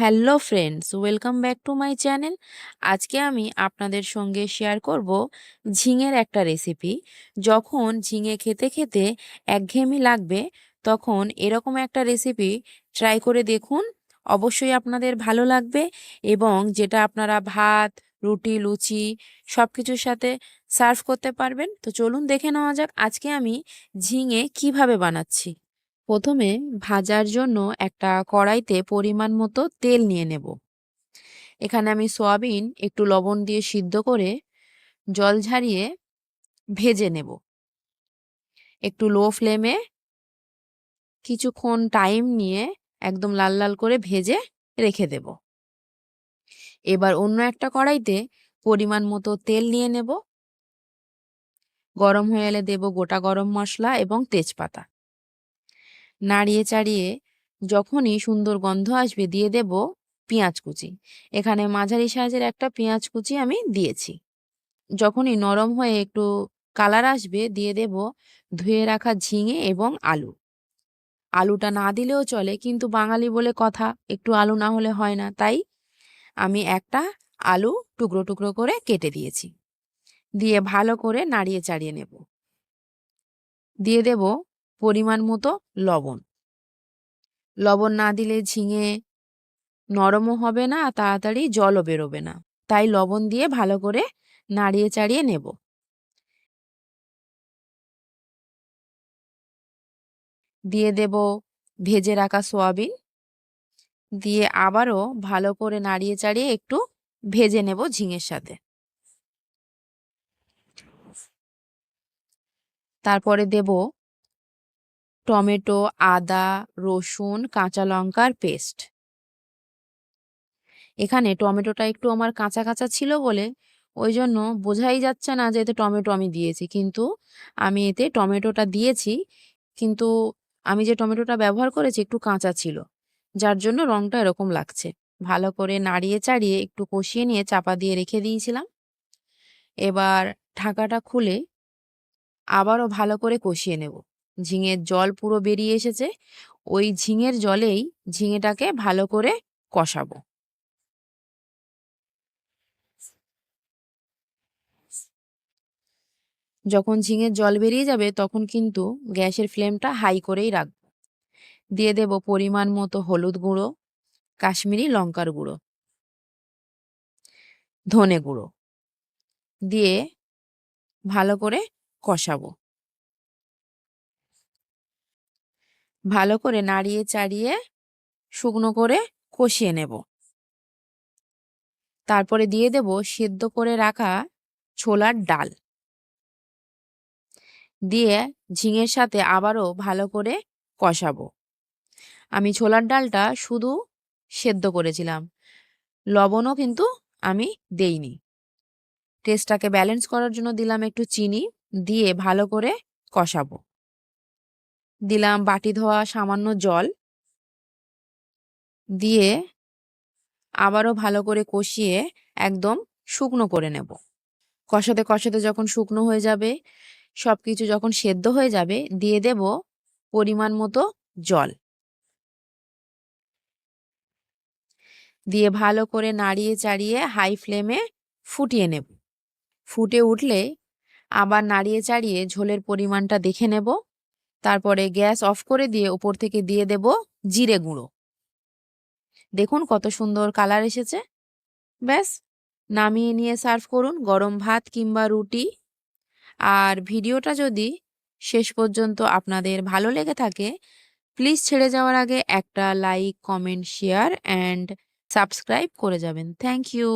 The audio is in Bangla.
Hello friends, welcome back to my channel. আজকে আমি আপনাদের সঙ্গে শেয়ার করব ঝিঙের একটা রেসিপি। যখন ঝিঙে খেতে খেতে একঘেয়েমি লাগবে, তখন এরকম একটা রেসিপি ট্রাই করে দেখুন। অবশ্যই আপনাদের ভালো লাগবে এবং যেটা আপনারা ভাত, রুটি, লুচি সব কিছুর সাথে সার্ভ করতে পারবেন। তো চলুন দেখে নেওয়া যাক আজকে আমি ঝিঙে কীভাবে বানাচ্ছি। প্রথমে ভাজার জন্য একটা কড়াইতে পরিমাণ মতো তেল নিয়ে নেব। এখানে আমি সয়াবিন একটু লবণ দিয়ে সিদ্ধ করে জল ঝারিয়ে ভেজে নেব। একটু লো ফ্লেমে কিছুক্ষণ টাইম নিয়ে একদম লাল লাল করে ভেজে রেখে দেব। এবার অন্য একটা কড়াইতে পরিমাণ মতো তেল নিয়ে নেব। গরম হয়ে এলে দেব গোটা গরম মশলা এবং তেজপাতা। নাড়িয়ে চাড়িয়ে যখনই সুন্দর গন্ধ আসবে দিয়ে দেব পেঁয়াজ কুচি। এখানে মাঝারি সাইজের একটা পেঁয়াজ কুচি আমি দিয়েছি। যখনই নরম হয়ে একটু কালার আসবে দিয়ে দেব ধুয়ে রাখা ঝিঙে এবং আলু। আলুটা না দিলেও চলে কিন্তু বাঙালি বলে কথা, একটু আলু না হলে হয় না। তাই আমি একটা আলু টুকরো টুকরো করে কেটে দিয়েছি। দিয়ে ভালো করে নাড়িয়ে চাড়িয়ে নেব। দিয়ে দেব পরিমাণ মতো লবণ। লবণ না দিলে ঝিঙে নরমও হবে না তাড়াতাড়ি জলও বেরোবে না। তাই লবণ দিয়ে ভালো করে নাড়িয়ে চাড়িয়ে নেব। দিয়ে দেব ভেজে রাখা সোয়াবিন। দিয়ে আবারও ভালো করে নাড়িয়ে চাড়িয়ে একটু ভেজে নেব ঝিঙের সাথে। তারপরে দেব টমেটো, আদা, রসুন, কাঁচা লঙ্কার পেস্ট। এখানে টমেটোটা একটু আমার কাঁচা কাঁচা ছিল বলে ওই জন্য বোঝাই যাচ্ছে না যে এতে টমেটো আমি দিয়েছি। কিন্তু আমি এতে টমেটোটা দিয়েছি, কিন্তু আমি যে টমেটোটা ব্যবহার করেছি একটু কাঁচা ছিল, যার জন্য রংটা এরকম লাগছে। ভালো করে নাড়িয়ে চাড়িয়ে একটু কষিয়ে নিয়ে চাপা দিয়ে রেখে দিয়েছিলাম। এবার ঢাকাটা খুলে আবারও ভালো করে কষিয়ে নেব। ঝিঙের জল পুরো বেরিয়ে এসেছে। ওই ঝিঙের জলেই ঝিঙেটাকে ভালো করে কষাবো। যখন ঝিঙের জল বেরিয়ে যাবে তখন কিন্তু গ্যাসের ফ্লেমটা হাই করেই রাখব। দিয়ে দেব পরিমাণ মতো হলুদ গুঁড়ো, কাশ্মীরি লঙ্কার গুঁড়ো, ধনে গুঁড়ো। দিয়ে ভালো করে কষাবো। ভালো করে নাড়িয়ে চাড়িয়ে শুকনো করে কষিয়ে নেব। তারপরে দিয়ে দেব সেদ্ধ করে রাখা ছোলার ডাল। দিয়ে ঝিঙের সাথে আবারও ভালো করে কষাবো। আমি ছোলার ডালটা শুধু সেদ্ধ করেছিলাম, লবণও কিন্তু আমি দেইনি। টেস্টটাকে ব্যালেন্স করার জন্য দিলাম একটু চিনি, দিয়ে ভালো করে কষাবো। দিলাম বাটি ধোয়া সামান্য জল। দিয়ে আবারও ভালো করে কষিয়ে একদম শুকনো করে নেব। কষাতে কষাতে যখন শুকনো হয়ে যাবে সব কিছু যখন সেদ্ধ হয়ে যাবে, দিয়ে দেব পরিমাণ মতো জল। দিয়ে ভালো করে নাড়িয়ে চাড়িয়ে হাই ফ্লেমে ফুটিয়ে নেব। ফুটে উঠলে আবার নাড়িয়ে চাড়িয়ে ঝোলের পরিমাণটা দেখে নেব। তারপরে গ্যাস অফ করে দিয়ে উপর থেকে দিয়ে দেব জিরে গুঁড়ো। দেখুন কত সুন্দর কালার এসেছে। ব্যাস, নামিয়ে নিয়ে সার্ভ করুন গরম ভাত কিংবা রুটি। আর ভিডিওটা যদি শেষ পর্যন্ত আপনাদের ভালো লেগে থাকে, প্লিজ ছেড়ে যাওয়ার আগে একটা like, comment, share, and subscribe করে যাবেন। Thank you.